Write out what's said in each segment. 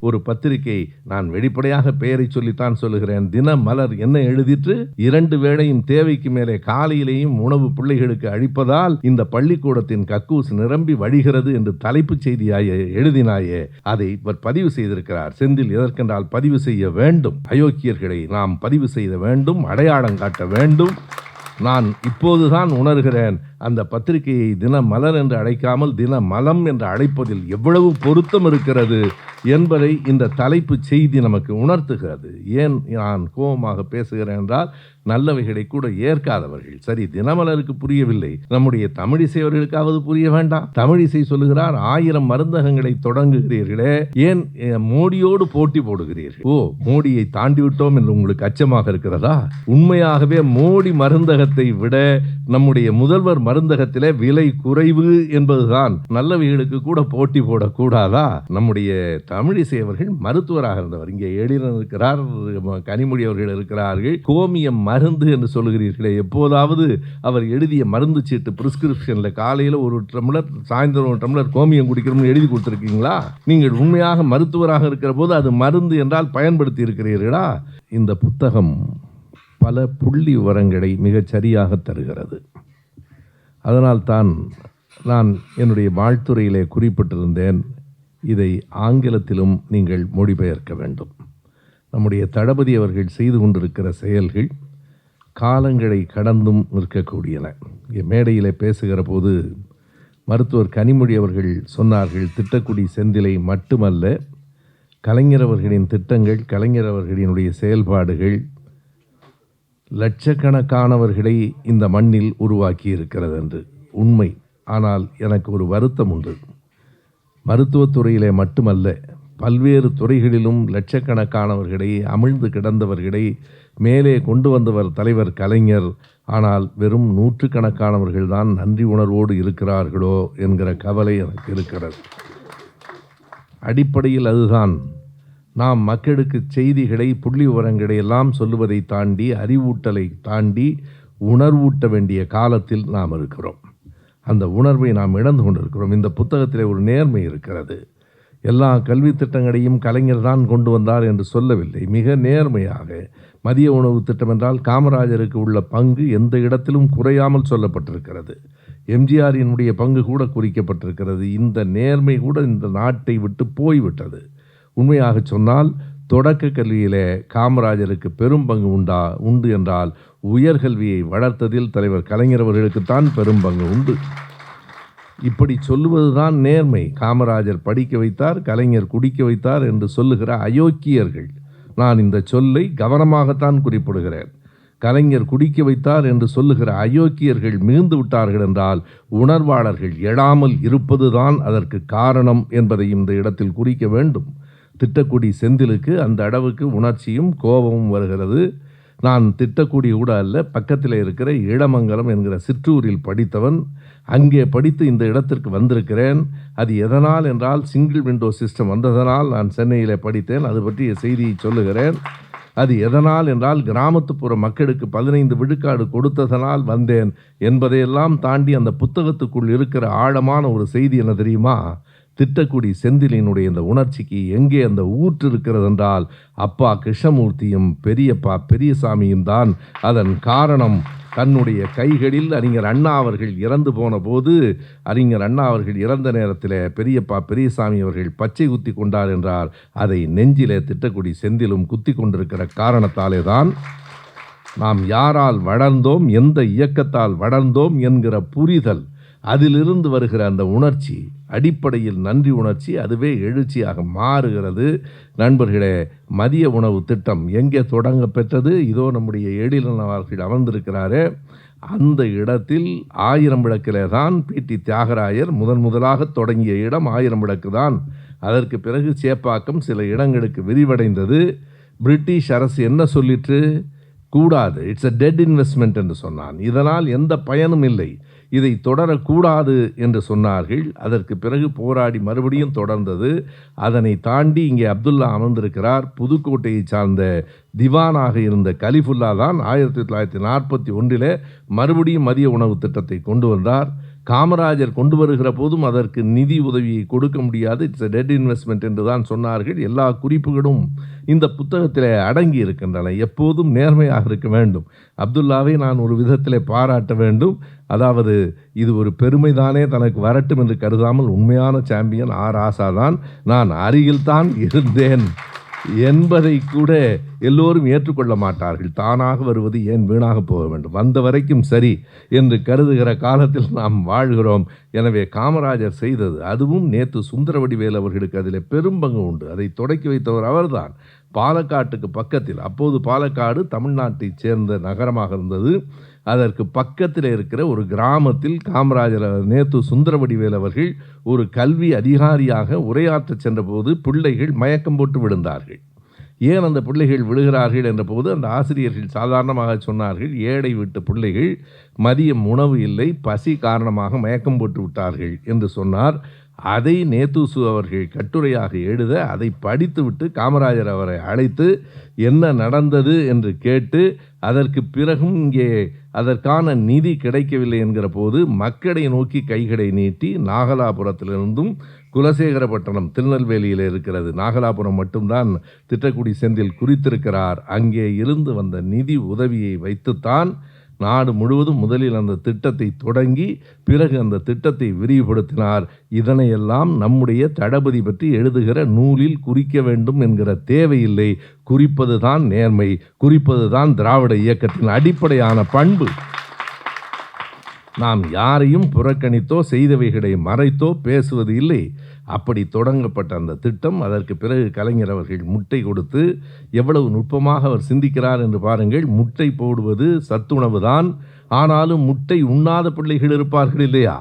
ஒரு பத்திரிகை நான் வெளிப்படையாக பெயரை சொல்லித்தான் சொல்லுகிறேன். தின மலர் என்ன எழுதிற்று? இரண்டு வேளையும் தேவைக்கு மேலே காலையிலேயும் உணவு பிள்ளைகளுக்கு அழிப்பதால் இந்த பள்ளிக்கூடத்தின் கக்கூஸ் நிரம்பி வழிகிறது என்று தலைப்புச் செய்தியாயே எழுதினாயே. அதை இவர் பதிவு செய்திருக்கிறார். செந்தில் எதற்கென்றால் பதிவு செய்ய வேண்டும். அயோக்கியர்களை நாம் பதிவு செய்ய வேண்டும். அடையாளம் காட்ட வேண்டும். நான் இப்போதுதான் உணர்கிறேன். அந்த பத்திரிகையை தினமலர் என்று அழைக்காமல் தினமலம் என்று அழைப்பதில் எவ்வளவு பொருத்தம் இருக்கிறது என்பதை இந்த தலைப்பு செய்தி நமக்கு உணர்த்துகிறது. ஏன் நான் கோபமாக பேசுகிறேன் என்றால் நல்லவைகளை கூட ஏற்காதவர்கள். சரி தினமலருக்கு புரியவில்லை. நம்முடைய தமிழிசையவர்களுக்காவது புரிய வேண்டாம். தமிழிசை சொல்லுகிறார் ஆயிரம் மருந்தகங்களை தொடங்குகிறீர்களே. ஏன் மோடியோடு போட்டி போடுகிறீர்கள்? ஓ மோடியை தாண்டி விட்டோம் என்று உங்களுக்கு அச்சமாக இருக்கிறதா? உண்மையாகவே மோடி மருந்தகத்தை விட நம்முடைய முதல்வர் மருந்தகத்திலே விலை குறைவு என்பதுதான். நல்லவைகளுக்கு கூட போட்டி போடக்கூடாதா? நம்முடைய தமிழிசை அவர்கள் மருத்துவராக இருந்தவர். இங்கே எழிலன் இருக்கிறார் கனிமொழி அவர்கள் இருக்கிறார்கள். கோமியம் மருந்து என்று சொல்லுகிறீர்களே எப்போதாவது அவர் எழுதிய மருந்து சீட்டு பிரிஸ்கிரிப்ஷனில் காலையில் ஒரு டம்ளர் சாயந்தரம் ஒரு டம்ளர் கோமியம் குடிக்கணும்னு எழுதி கொடுத்துருக்கீங்களா? நீங்கள் உண்மையாக மருத்துவராக இருக்கிற போது அது மருந்து என்றால் பயன்படுத்தி இருக்கிறீர்களா? இந்த புத்தகம் பல புள்ளி விவரங்களை மிகச் சரியாக தருகிறது. அதனால்தான் நான் என்னுடைய வாழ்த்துறையிலே குறிப்பிட்டிருந்தேன் இதை ஆங்கிலத்திலும் நீங்கள் மொழிபெயர்க்க வேண்டும். நம்முடைய தளபதி அவர்கள் செய்து கொண்டிருக்கிற செயல்கள் காலங்களை கடந்தும் நிற்கக்கூடியன. மேடையில் மேடையிலே பேசுகிற போது மருத்துவர் கனிமொழி அவர்கள் சொன்னார்கள் திட்டக்குடி செந்திலை மட்டுமல்ல கலைஞர் அவர்களின் திட்டங்கள் கலைஞர் அவர்களினுடைய செயல்பாடுகள் லட்சக்கணக்கானவர்களை இந்த மண்ணில் உருவாக்கி இருக்கிறது என்று உண்மை. ஆனால் எனக்கு ஒரு வருத்தம் உண்டு. மருத்துவத்துறையிலே மட்டுமல்ல பல்வேறு துறைகளிலும் லட்சக்கணக்கானவர்களை அமிழ்ந்து கிடந்தவர்களை மேலே கொண்டு வந்தவர் தலைவர் கலைஞர். ஆனால் வெறும் நூற்றுக்கணக்கானவர்கள்தான் நன்றி உணர்வோடு இருக்கிறார்களோ என்கிற கவலை எனக்கு இருக்கிறது. அடிப்படையில் அதுதான். நாம் மக்களுக்கு செய்திகளை புள்ளி விவரங்களை எல்லாம் சொல்லுவதை தாண்டி அறிவூட்டலை தாண்டி உணர்வூட்ட வேண்டிய காலத்தில் நாம் இருக்கிறோம். அந்த உணர்வை நாம் இழந்து கொண்டிருக்கிறோம். இந்த புத்தகத்திலே ஒரு நேர்மை இருக்கிறது. எல்லா கல்வி திட்டங்களையும் கலைஞர் தான் கொண்டு வந்தார் என்று சொல்லவில்லை. மிக நேர்மையாக மதிய உணவு திட்டம் என்றால் காமராஜருக்கு உள்ள பங்கு எந்த இடத்திலும் குறையாமல் சொல்லப்பட்டிருக்கிறது. எம்ஜிஆரினுடைய பங்கு கூட குறிக்கப்பட்டிருக்கிறது. இந்த நேர்மை கூட இந்த நாட்டை விட்டு போய்விட்டது. உண்மையாக சொன்னால் தொடக்க கல்வியிலே காமராஜருக்கு பெரும் பங்கு உண்டா உண்டு என்றால் உயர்கல்வியை வளர்த்ததில் தலைவர் கலைஞர் அவர்களுக்குத்தான் பெரும் பங்கு உண்டு. இப்படி சொல்லுவதுதான் நேர்மை. காமராஜர் படிக்க வைத்தார் கலைஞர் குடிக்க வைத்தார் என்று சொல்லுகிற அயோக்கியர்கள். நான் இந்த சொல்லை கவனமாகத்தான் குறிப்பிடுகிறேன். கலைஞர் குடிக்க வைத்தார் என்று சொல்லுகிற அயோக்கியர்கள் மிகுந்து விட்டார்கள் என்றால் உணர்வாளர்கள் எழாமல் இருப்பதுதான் அதற்கு காரணம் என்பதை இந்த இடத்தில் குறிக்க வேண்டும். திட்டக்குடி செந்திலுக்கு அந்த அளவுக்கு உணர்ச்சியும் கோபமும் வருகிறது. நான் திட்டக்குடி கூட அல்ல பக்கத்தில் இருக்கிற இளமங்கலம் என்கிற சிற்றூரில் படித்தவன் அங்கே படித்து இந்த இடத்திற்கு வந்திருக்கிறேன். அது எதனால் என்றால் சிங்கிள் விண்டோ சிஸ்டம் வந்ததனால் நான் சென்னையில் படித்தேன். அது பற்றிய செய்தியை சொல்லுகிறேன். அது எதனால் என்றால் கிராமத்துப்புற மக்களுக்கு பதினைந்து விழுக்காடு கொடுத்ததனால் வந்தேன் என்பதையெல்லாம் தாண்டி அந்த புத்தகத்துக்குள் இருக்கிற ஆழமான ஒரு செய்தி என்ன தெரியுமா? திட்டக்குடி செந்திலினுடைய இந்த உணர்ச்சிக்கு எங்கே அந்த ஊற்று இருக்கிறது என்றால் அப்பா கிருஷ்ணமூர்த்தியும் பெரியப்பா பெரியசாமியும் தான் அதன் காரணம். தன்னுடைய கைகளில் அறிஞர் அண்ணா அவர்கள் இறந்து போன போது அறிஞர் அண்ணா அவர்கள் இறந்த நேரத்தில் பெரியப்பா பெரியசாமி அவர்கள் பச்சை குத்தி கொண்டார் என்றார். அதை நெஞ்சிலே திட்டக்குடி செந்திலும் குத்தி கொண்டிருக்கிற காரணத்தாலே தான் நாம் யாரால் வளர்ந்தோம் எந்த இயக்கத்தால் வளர்ந்தோம் என்கிற புரிதல் அதிலிருந்து வருகிற அந்த உணர்ச்சி அடிப்படையில் நன்றி உணர்ச்சி அதுவே எழுச்சியாக மாறுகிறது. நண்பர்களே மதிய உணவு திட்டம் எங்கே தொடங்க பெற்றது? இதோ நம்முடைய எழிலனவார்கள் அமர்ந்திருக்கிறாரே. அந்த இடத்தில் ஆயிரம் விளக்கிலே தான் பிடி தியாகராயர் முதன் முதலாக தொடங்கிய இடம் ஆயிரம் விளக்கு தான். அதற்கு பிறகு சேப்பாக்கம் சில இடங்களுக்கு விரிவடைந்தது. பிரிட்டிஷ் அரசு என்ன சொல்லிற்று? கூடாது இட்ஸ் அ டெட் இன்வெஸ்ட்மெண்ட் என்று சொன்னான். இதனால் எந்த பயனும் இல்லை. இதை தொடரக்கூடாது என்று சொன்னார்கள். அதற்கு பிறகு போராடி மறுபடியும் தொடர்ந்தது. அதனை தாண்டி இங்கே அப்துல்லா அமர்ந்திருக்கிறார். புதுக்கோட்டையை சார்ந்த திவானாக இருந்த கலிஃபுல்லா தான் ஆயிரத்தி தொள்ளாயிரத்தி நாற்பத்தி ஒன்றில் மறுபடியும் மதிய உணவு திட்டத்தை கொண்டு வந்தார். காமராஜர் கொண்டு வருகிற போதும் அதற்கு நிதி உதவியை கொடுக்க முடியாது. இட்ஸ் டெட் இன்வெஸ்ட்மெண்ட் என்று தான் சொன்னார்கள். எல்லா குறிப்புகளும் இந்த புத்தகத்தில் அடங்கி இருக்கின்றன. எப்போதும் நேர்மையாக இருக்க வேண்டும். அப்துல்லாவை நான் ஒரு விதத்தில் பாராட்ட வேண்டும். அதாவது இது ஒரு பெருமைதானே தனக்கு வரட்டும் என்று கருதாமல் உண்மையான சாம்பியன் ஆர் ஆசா தான். நான் அருகில்தான் இருந்தேன். என்பதை கூட எல்லோரும் ஏற்றுக்கொள்ள மாட்டார்கள். தானாக வருவது ஏன் வீணாக போக வேண்டும்? வந்த வரைக்கும் சரி என்று கருதுகிற காலத்தில் நாம் வாழ்கிறோம். எனவே காமராஜர் செய்தது அதுவும் நேற்று சுந்தரவடிவேல் அவர்களுக்கு அதில் பெரும்பங்கு உண்டு. அதை தொடக்கி வைத்தவர் அவர்தான். பாலக்காட்டுக்கு பக்கத்தில் அப்போது பாலக்காடு தமிழ்நாட்டைச் சேர்ந்த நகரமாக இருந்தது. அதற்கு பக்கத்தில் இருக்கிற ஒரு கிராமத்தில் காமராஜர் நேத்து சுந்தரவடிவேல் அவர்கள் ஒரு கல்வி அதிகாரியாக உரையாற்ற சென்றபோது பிள்ளைகள் மயக்கம் போட்டு விழுந்தார்கள். ஏன் அந்த பிள்ளைகள் விழுகிறார்கள் என்றபோது அந்த ஆசிரியர்கள் சாதாரணமாக சொன்னார்கள் ஏழை விட்டு பிள்ளைகள் மதியம் உணவு இல்லை பசி காரணமாக மயக்கம் போட்டு விட்டார்கள் என்று சொன்னார். அதை நேத்துசு அவர்கள் கட்டுரையாக எழுத அதை படித்துவிட்டு காமராஜர் அவரை அழைத்து என்ன நடந்தது? என்று கேட்டு அதற்கு பிறகும் இங்கே அதற்கான நிதி கிடைக்கவில்லை என்கிற போது மக்களை நோக்கி கைகளை நீட்டி நாகலாபுரத்திலிருந்தும் குலசேகரப்பட்டினம் திருநெல்வேலியில் இருக்கிறது. நாகலாபுரம் மட்டும்தான் திட்டக்குடி செந்தில் குறித்திருக்கிறார். அங்கே இருந்து வந்த நிதி உதவியை வைத்துத்தான் நாடு முழுவதும் முதலில் அந்த திட்டத்தை தொடங்கி பிறகு அந்த திட்டத்தை விரிவுபடுத்தினார். இதனையெல்லாம் நம்முடைய தளபதி பற்றி எழுதுகிற நூலில் குறிக்க வேண்டும் என்கிற தேவையில்லை. குறிப்பது தான் நேர்மை குறிப்பது தான் திராவிட இயக்கத்தின் அடிப்படையான பண்பு. நாம் யாரையும் புறக்கணித்தோ செய்தவைகளை மறைத்தோ பேசுவது இல்லை. அப்படி தொடங்கப்பட்ட அந்த திட்டம் அதற்கு பிறகு கலைஞர் அவர்கள் முட்டை கொடுத்து எவ்வளவு நுட்பமாக அவர் சிந்திக்கிறார் என்று பாருங்கள் முட்டை போடுவது சத்துணவு தான் ஆனாலும் முட்டை உண்ணாத பிள்ளைகள் இருப்பார்கள் இல்லையா?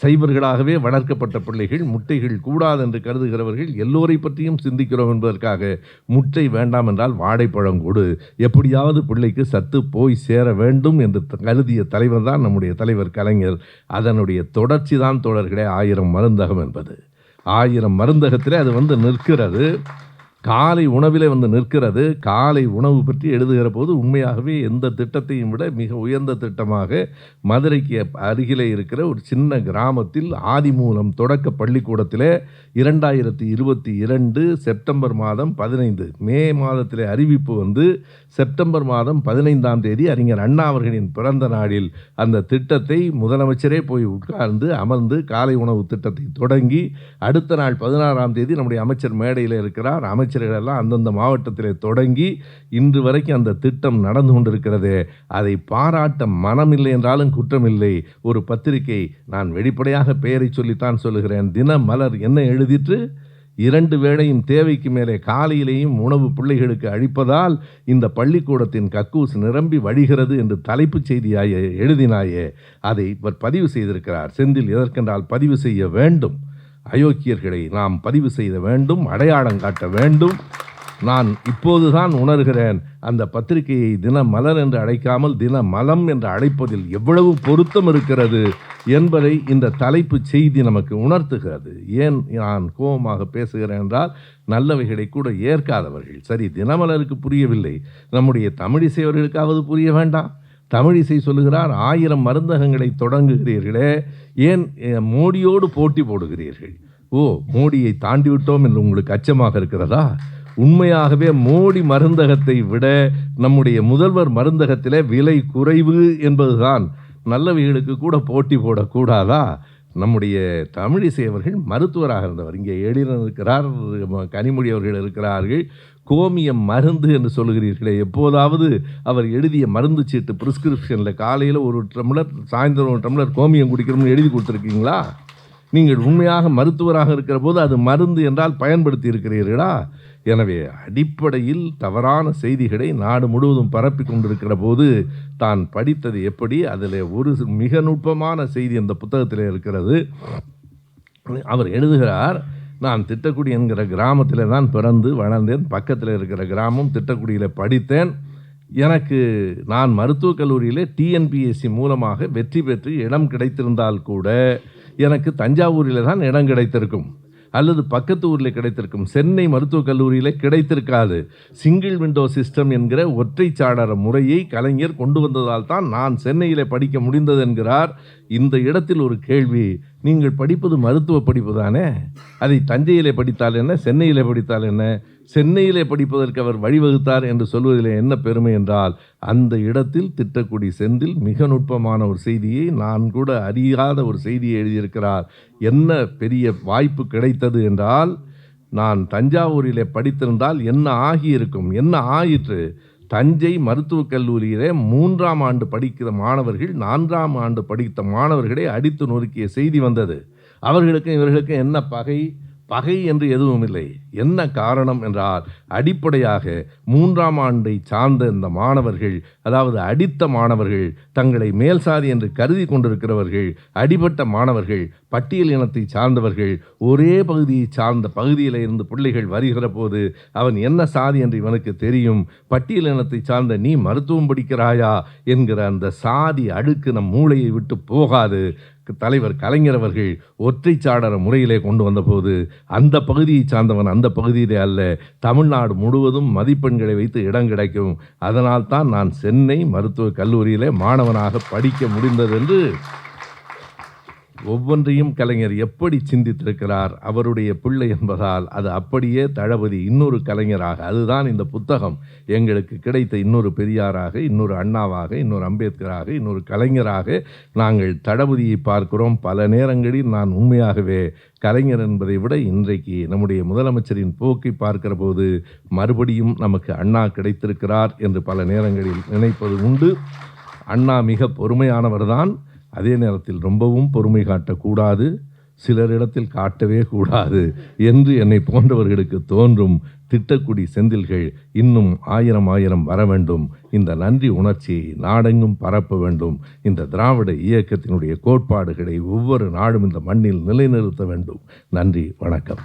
சைவர்களாகவே வளர்க்கப்பட்ட பிள்ளைகள் முட்டைகள் கூடாது என்று கருதுகிறவர்கள் எல்லோரை பற்றியும் சிந்திக்கிறோம் என்பதற்காக முட்டை வேண்டாம் என்றால் வாழைப்பழம் கொடு. எப்படியாவது பிள்ளைக்கு சத்து போய் சேர வேண்டும் என்று த- கருதிய தலைவர் தான் நம்முடைய தலைவர் கலைஞர். அதனுடைய தொடர்ச்சி தான் தோழர்களே ஆயிரம் மருந்தகம் என்பது. ஆயிரம் மருந்தகத்திலே அது வந்து நிற்கிறது. காலை உணவிலே வந்து நிற்கிறது. காலை உணவு பற்றி எழுதுகிற போது உண்மையாகவே எந்த திட்டத்தையும் விட மிக உயர்ந்த திட்டமாக மதுரைக்கு அருகிலே இருக்கிற ஒரு சின்ன கிராமத்தில் ஆதிமூலம் தொடக்க பள்ளிக்கூடத்திலே இரண்டாயிரத்தி இருபத்தி இரண்டு செப்டம்பர் மாதம் பதினைந்து மே மாதத்திலே அறிவிப்பு வந்து செப்டம்பர் மாதம் பதினைந்தாம் தேதி அறிஞர் அண்ணா அவர்களின் பிறந்த நாளில் அந்த திட்டத்தை முதலமைச்சரே போய் உட்கார்ந்து அமர்ந்து காலை உணவு திட்டத்தை தொடங்கி அடுத்த நாள் பதினாறாம் தேதி நம்முடைய அமைச்சர் மேடையில் இருக்கிறார். அமைச்சர் அமைச்சர்கள் எல்லாம் அந்தந்த மாவட்டத்தில் தொடங்கி இன்று வரைக்கும் அந்த திட்டம் நடந்து கொண்டிருக்கிறது. அதை பாராட்ட மனமில்லை என்றாலும் குற்றமில்லை. ஒரு பத்திரிகை நான் வெளிப்படையாக பெயரை சொல்லித்தான் சொல்லுகிறேன். தினமலர் என்ன எழுதிற்று? இரண்டு வேளையும் தேவைக்கு மேலே காலையிலேயும் உணவு பிள்ளைகளுக்கு அழிப்பதால் இந்த பள்ளிக்கூடத்தின் கக்கூஸ் நிரம்பி வழிகிறது என்று தலைப்புச் செய்தியாய எழுதினாயே. அதை இவர் பதிவு செய்திருக்கிறார். செந்தில் எதற்கென்றால் பதிவு செய்ய வேண்டும். அயோக்கியர்களை நாம் பதிவு செய்த வேண்டும் அடையாளம் காட்ட வேண்டும். நான் இப்போதுதான் உணர்கிறேன் அந்த பத்திரிகையை தினமலர் என்று அழைக்காமல் தினமலம் என்று அழைப்பதில் எவ்வளவு பொருத்தம் இருக்கிறது என்பதை இந்த தலைப்புச் செய்தி நமக்கு உணர்த்துகிறது. ஏன் நான் கோபமாக பேசுகிறேன் என்றால் நல்லவைகளை கூட ஏற்காதவர்கள். சரி தினமலருக்கு புரியவில்லை. நம்முடைய தமிழிசையவர்களுக்காவது புரிய வேண்டாம்? தமிழிசை சொல்லுகிறார் ஆயிரம் மருந்தகங்களை தொடங்குகிறீர்களே ஏன் மோடியோடு போட்டி போடுகிறீர்கள்? ஓ மோடியை தாண்டி விட்டோம் என்று உங்களுக்கு அச்சமாக இருக்கிறதா? உண்மையாகவே மோடி மருந்தகத்தை விட நம்முடைய முதல்வர் மருந்தகத்திலே விலை குறைவு என்பதுதான். நல்லவைகளுக்கு கூட போட்டி போடக்கூடாதா? நம்முடைய தமிழிசை அவர்கள் மருத்துவராக இருந்தவர். இங்கே எழிலன் இருக்கிறார் கனிமொழி அவர்கள் இருக்கிறார்கள். கோமியம் மருந்து என்று சொல்லுகிறீர்களே எப்போதாவது அவர் எழுதிய மருந்து சீட்டு ப்ரிஸ்கிரிப்ஷனில் காலையில் ஒரு டம்ளர் சாயந்தரம் ஒரு டம்ளர் கோமியம் குடிக்கணும்னு எழுதி கொடுத்துருக்கீங்களா? நீங்கள் உண்மையாக மருத்துவராக இருக்கிற போது அது மருந்து என்றால் பயன்படுத்தி இருக்கிறீர்களா எனவே அடிப்படையில் தவறான செய்திகளை நாடு முழுவதும் பரப்பி கொண்டிருக்கிற போது தான் படித்தது எப்படி? அதில் ஒரு மிக நுட்பமான செய்தி அந்த புத்தகத்தில் இருக்கிறது. அவர் எழுதுகிறார் நான் திட்டக்குடி என்கிற கிராமத்தில் தான் பிறந்து வளர்ந்தேன். பக்கத்தில் இருக்கிற கிராமம் திட்டக்குடியில் படித்தேன். எனக்கு நான் மருத்துவக் கல்லூரியில் டிஎன்பிஎஸ்சி மூலமாக வெற்றி பெற்று இடம் கிடைத்திருந்தால் கூட எனக்கு தஞ்சாவூரில் தான் இடம் கிடைத்திருக்கும். அல்லது பக்கத்து ஊரில் கிடைத்திருக்கும். சென்னை மருத்துவக் கல்லூரியில் கிடைத்திருக்காது. சிங்கிள் விண்டோ சிஸ்டம் என்கிற ஒற்றை சாடர முறையை கலைஞர் கொண்டு வந்ததால் தான் நான் சென்னையில் படிக்க முடிந்தது என்கிறார். இந்த இடத்தில் ஒரு கேள்வி. நீங்கள் படிப்பது மருத்துவ படிப்பு தானே? அதை தஞ்சையில் படித்தால் என்ன? சென்னையில் படித்தால் என்ன? சென்னையிலே படிப்பதற்கு அவர் வழிவகுத்தார் என்று சொல்வதிலே என்ன பெருமை என்றால் அந்த இடத்தில் திட்டக்குடி செந்தில் மிக நுட்பமான ஒரு செய்தியை நான் கூட அறியாத ஒரு செய்தியை எழுதியிருக்கிறார். என்ன பெரிய வாய்ப்பு கிடைத்தது என்றால் நான் தஞ்சாவூரிலே படித்திருந்தால் என்ன ஆகியிருக்கும் என்ன ஆயிற்று? தஞ்சை மருத்துவக் கல்லூரியிலே மூன்றாம் ஆண்டு படிக்கிற மாணவர்கள் நான்காம் ஆண்டு படித்த மாணவர்களை அடித்து நொறுக்கிய செய்தி வந்தது. அவர்களுக்கும் இவர்களுக்கும் என்ன பகை? பகை என்று எதுவும் இல்லை. என்ன காரணம் என்றால் அடிப்படையாக மூன்றாம் ஆண்டை சார்ந்த இந்த மாணவர்கள் அதாவது அடித்த மாணவர்கள் தங்களை மேல் சாதி என்று கருதி கொண்டிருக்கிறவர்கள் அடிபட்ட மாணவர்கள் பட்டியல் இனத்தை சார்ந்தவர்கள் ஒரே பகுதியை சார்ந்த பகுதியில் இருந்து பிள்ளைகள் வருகிற போது அவன் என்ன சாதி என்று இவனுக்கு தெரியும்? பட்டியல் இனத்தை சார்ந்த நீ மருத்துவம் படிக்கிறாயா? என்கிற அந்த சாதி அடுக்கு நம் மூளையை விட்டு போகாது. தலைவர் கலைஞர் அவர்கள் ஒற்றை சாடர முறையிலே கொண்டு வந்தபோது அந்த பகுதியை சார்ந்தவன் அந்த பகுதியிலே அல்ல தமிழ்நாடு முழுவதும் மதிப்பெண்களை வைத்து இடம் கிடைக்கும். அதனால் தான் நான் சென்னை மருத்துவக் கல்லூரியிலே மாணவனாக படிக்க முடிந்தது என்று ஒவ்வொன்றையும் கலைஞர் எப்படி சிந்தித்திருக்கிறார் அவருடைய பிள்ளை என்பதால் அது அப்படியே தளபதி இன்னொரு கலைஞராக அதுதான் இந்த புத்தகம். எங்களுக்கு கிடைத்த இன்னொரு பெரியாராக இன்னொரு அண்ணாவாக இன்னொரு அம்பேத்கராக இன்னொரு கலைஞராக நாங்கள் தளபதியை பார்க்கிறோம். பல நேரங்களில் நான் உண்மையாகவே கலைஞர் என்பதை விட இன்றைக்கு நம்முடைய முதலமைச்சரின் போக்கை பார்க்கிற போது மறுபடியும் நமக்கு அண்ணா கிடைத்திருக்கிறார் என்று பல நேரங்களில் நினைப்பது உண்டு. அண்ணா மிக பொறுமையானவர்தான் அதே நேரத்தில் ரொம்பவும் பொறுமை காட்டக்கூடாது சிலரிடத்தில் காட்டவே கூடாது என்று என்னை போன்றவர்களுக்கு தோன்றும் திட்டக்குடி செந்தில்கள் இன்னும் ஆயிரம் ஆயிரம் வர வேண்டும். இந்த நன்றி உணர்ச்சியை நாடெங்கும் பரப்ப வேண்டும். இந்த திராவிட இயக்கத்தினுடைய கோட்பாடுகளை ஒவ்வொரு நாடும் இந்த மண்ணில் நிலைநிறுத்த வேண்டும். நன்றி வணக்கம்.